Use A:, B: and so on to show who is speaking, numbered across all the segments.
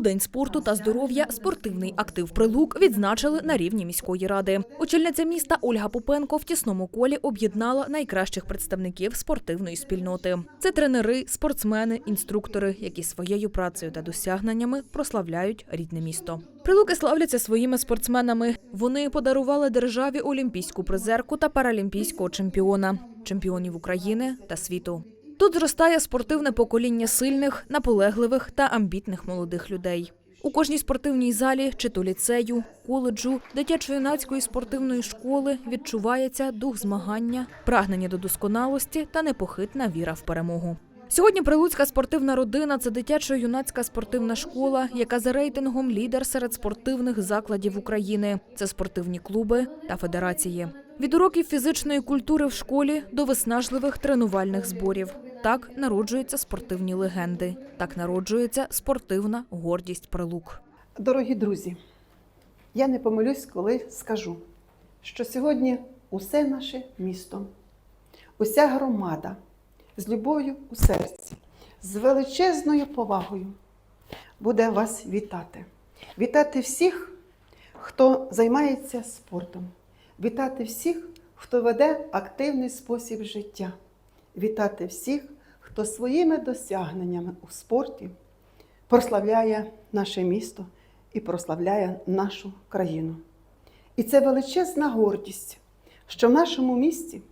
A: День спорту та здоров'я спортивний актив прилук відзначили на рівні міської ради. Очільниця міста Ольга Попенко в тісному колі об'єднала найкращих представників спортивної спільноти. Це тренери, спортсмени, інструктори, які своєю працею та досягненнями прославляють рідне місто. Прилуки славляться своїми спортсменами. Вони подарували державі олімпійську призерку та паралімпійського чемпіона, чемпіонів України та світу. Тут зростає спортивне покоління сильних, наполегливих та амбітних молодих людей. У кожній спортивній залі, чи то ліцею, коледжу, дитячо-юнацької спортивної школи відчувається дух змагання, прагнення до досконалості та непохитна віра в перемогу. Сьогодні Прилуцька спортивна родина це дитячо-юнацька спортивна школа, яка за рейтингом лідер серед спортивних закладів України. Це спортивні клуби та федерації. Від уроків фізичної культури в школі до виснажливих тренувальних зборів. Так народжуються спортивні легенди. Так народжується спортивна гордість прилук.
B: Дорогі друзі, я не помилюсь, коли скажу, що сьогодні усе наше місто, уся громада з любов'ю у серці, з величезною повагою буде вас вітати. Вітати всіх, хто займається спортом, вітати всіх, хто веде активний спосіб життя, вітати всіх, хто своїми досягненнями у спорті прославляє наше місто і прославляє нашу країну. І це величезна гордість, що в нашому місті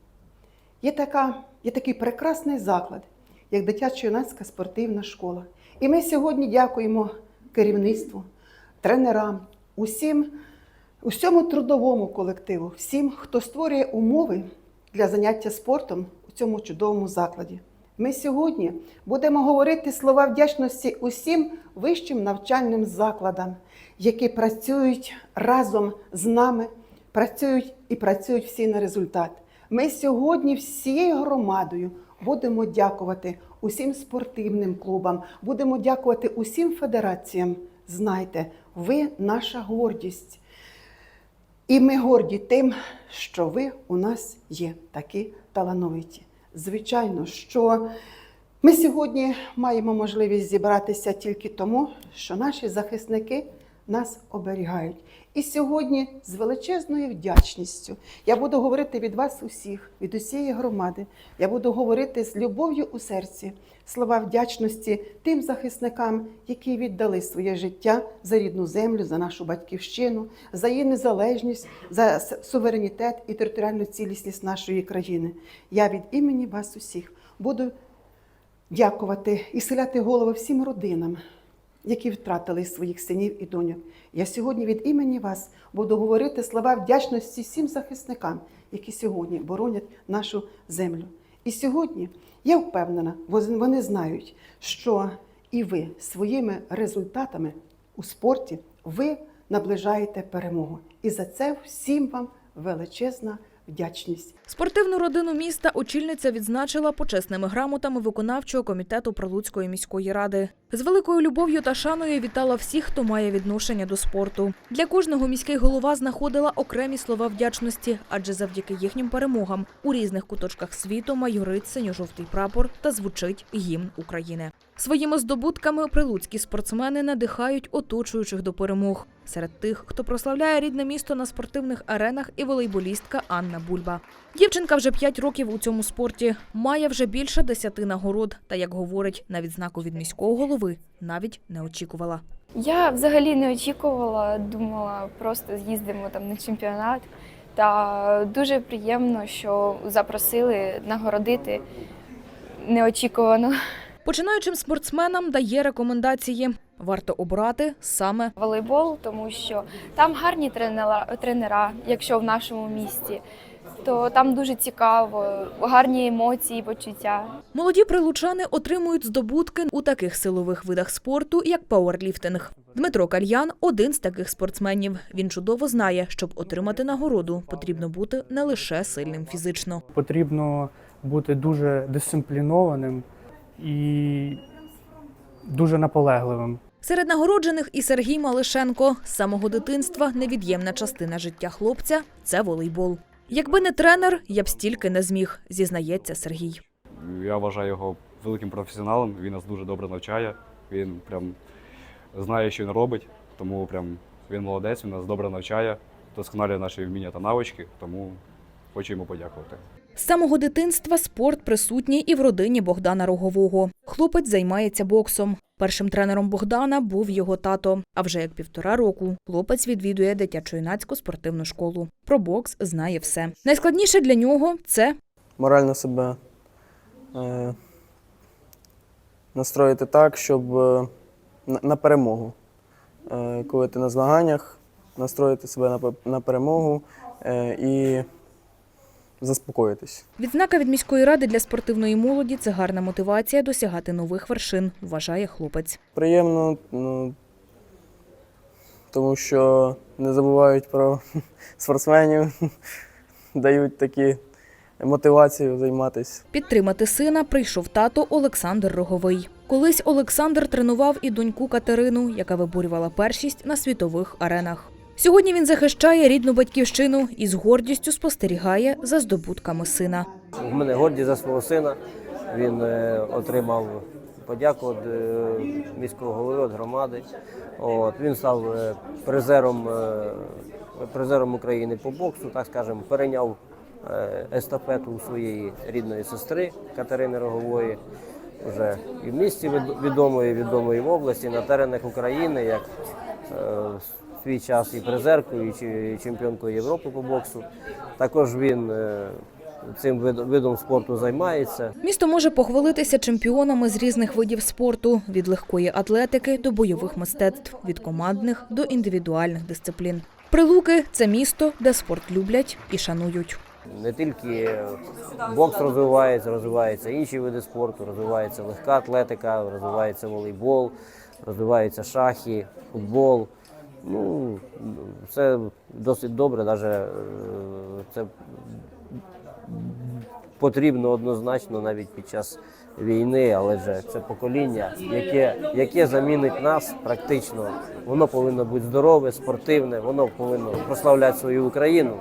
B: є, така, є такий прекрасний заклад, як дитячо-юнацька спортивна школа. І ми сьогодні дякуємо керівництву, тренерам, усім, усьому трудовому колективу, всім, хто створює умови для заняття спортом у цьому чудовому закладі. Ми сьогодні будемо говорити слова вдячності усім вищим навчальним закладам, які працюють разом з нами, працюють і працюють всі на результат. Ми сьогодні всією громадою будемо дякувати усім спортивним клубам, будемо дякувати усім федераціям. Знайте, ви наша гордість. І ми горді тим, що ви у нас є такі талановиті. Звичайно, що ми сьогодні маємо можливість зібратися тільки тому, що наші захисники нас оберігають. І сьогодні з величезною вдячністю я буду говорити від вас усіх, від усієї громади. Я буду говорити з любов'ю у серці слова вдячності тим захисникам, які віддали своє життя за рідну землю, за нашу батьківщину, за її незалежність, за суверенітет і територіальну цілісність нашої країни. Я від імені вас усіх буду дякувати і селяти голови всім родинам, які втратили своїх синів і доньок. Я сьогодні від імені вас буду говорити слова вдячності всім захисникам, які сьогодні боронять нашу землю. І сьогодні я впевнена, вони знають, що і ви своїми результатами у спорті ви наближаєте перемогу. І за це всім вам величезна вдячність.
A: Спортивну родину міста очільниця відзначила почесними грамотами виконавчого комітету Прилуцької міської ради. З великою любов'ю та шаною вітала всіх, хто має відношення до спорту. Для кожного міський голова знаходила окремі слова вдячності, адже завдяки їхнім перемогам у різних куточках світу майорить синьо-жовтий прапор та звучить гімн України. Своїми здобутками прилуцькі спортсмени надихають оточуючих до перемог. Серед тих, хто прославляє рідне місто на спортивних аренах, і волейболістка Анна Бульба. Дівчинка вже 5 років у цьому спорті, має вже більше десяти нагород. Та як говорить, на відзнаку від міського голови навіть не очікувала.
C: Я взагалі не очікувала, думала, просто з'їздимо там на чемпіонат. Та дуже приємно, що запросили нагородити неочікувано.
A: Починаючим спортсменам дає рекомендації. Варто обрати саме
C: Волейбол, тому що там гарні тренера, тренера, якщо в нашому місті, то там дуже цікаво, гарні емоції, почуття.
A: молоді прилучани отримують здобутки у таких силових видах спорту, як пауерліфтинг. Дмитро Кальян один з таких спортсменів. Він чудово знає, щоб отримати нагороду, потрібно бути не лише сильним фізично.
D: Потрібно бути дуже дисциплінованим і дуже наполегливим.
A: Серед нагороджених і Сергій Малишенко з самого дитинства невід'ємна частина життя хлопця це волейбол. Якби не тренер, я б стільки не зміг, зізнається Сергій.
E: Я вважаю його великим професіоналом. Він нас дуже добре навчає. Він прям знає, що він робить, тому прям він молодець, він нас добре навчає, досконалює наші вміння та навички, тому хочу йому подякувати.
A: З самого дитинства спорт присутній і в родині Богдана Рогового. Хлопець займається боксом. Першим тренером Богдана був його тато. А вже як півтора року хлопець відвідує дитячо-юнацьку спортивну школу. Про бокс знає все. Найскладніше для нього це
F: морально себе е, настроїти так, щоб е, на, перемогу. Е, коли ти на змаганнях, настроїти себе на, на перемогу е, і заспокоїтись.
A: відзнака від міської ради для спортивної молоді. Це гарна мотивація досягати нових вершин, вважає хлопець.
F: Приємно, ну, тому що не забувають про спортсменів, дають такі мотивацію займатися.
A: Підтримати сина прийшов тато Олександр Роговий. Колись Олександр тренував і доньку Катерину, яка виборювала першість на світових аренах. Сьогодні він захищає рідну батьківщину і з гордістю спостерігає за здобутками сина.
G: У мене гордість за свого сина. Він е, отримав подяку від е, міського голови, від громади. От, він став е, призером, призером України по боксу, так скажемо, перейняв естафету у своєї рідної сестри Катерини Рогової. Вже і в місті відомої, відомої в області, на теренах України, як свій час і призеркою, і чемпіонкою Європи по боксу. Також він е, цим видом спорту займається.
A: Місто може похвалитися чемпіонами з різних видів спорту від легкої атлетики до бойових мистецтв, від командних до індивідуальних дисциплін. Прилуки це місто, де спорт люблять і шанують.
G: Не тільки бокс розвивається, розвиваються інші види спорту, розвивається легка атлетика, розвивається волейбол, розвиваються шахи, футбол. Ну, це досить добре, навіть це потрібно однозначно навіть під час війни, але ж це покоління, яке, яке замінить нас практично. Воно повинно бути здорове, спортивне, воно повинно прославляти свою Україну.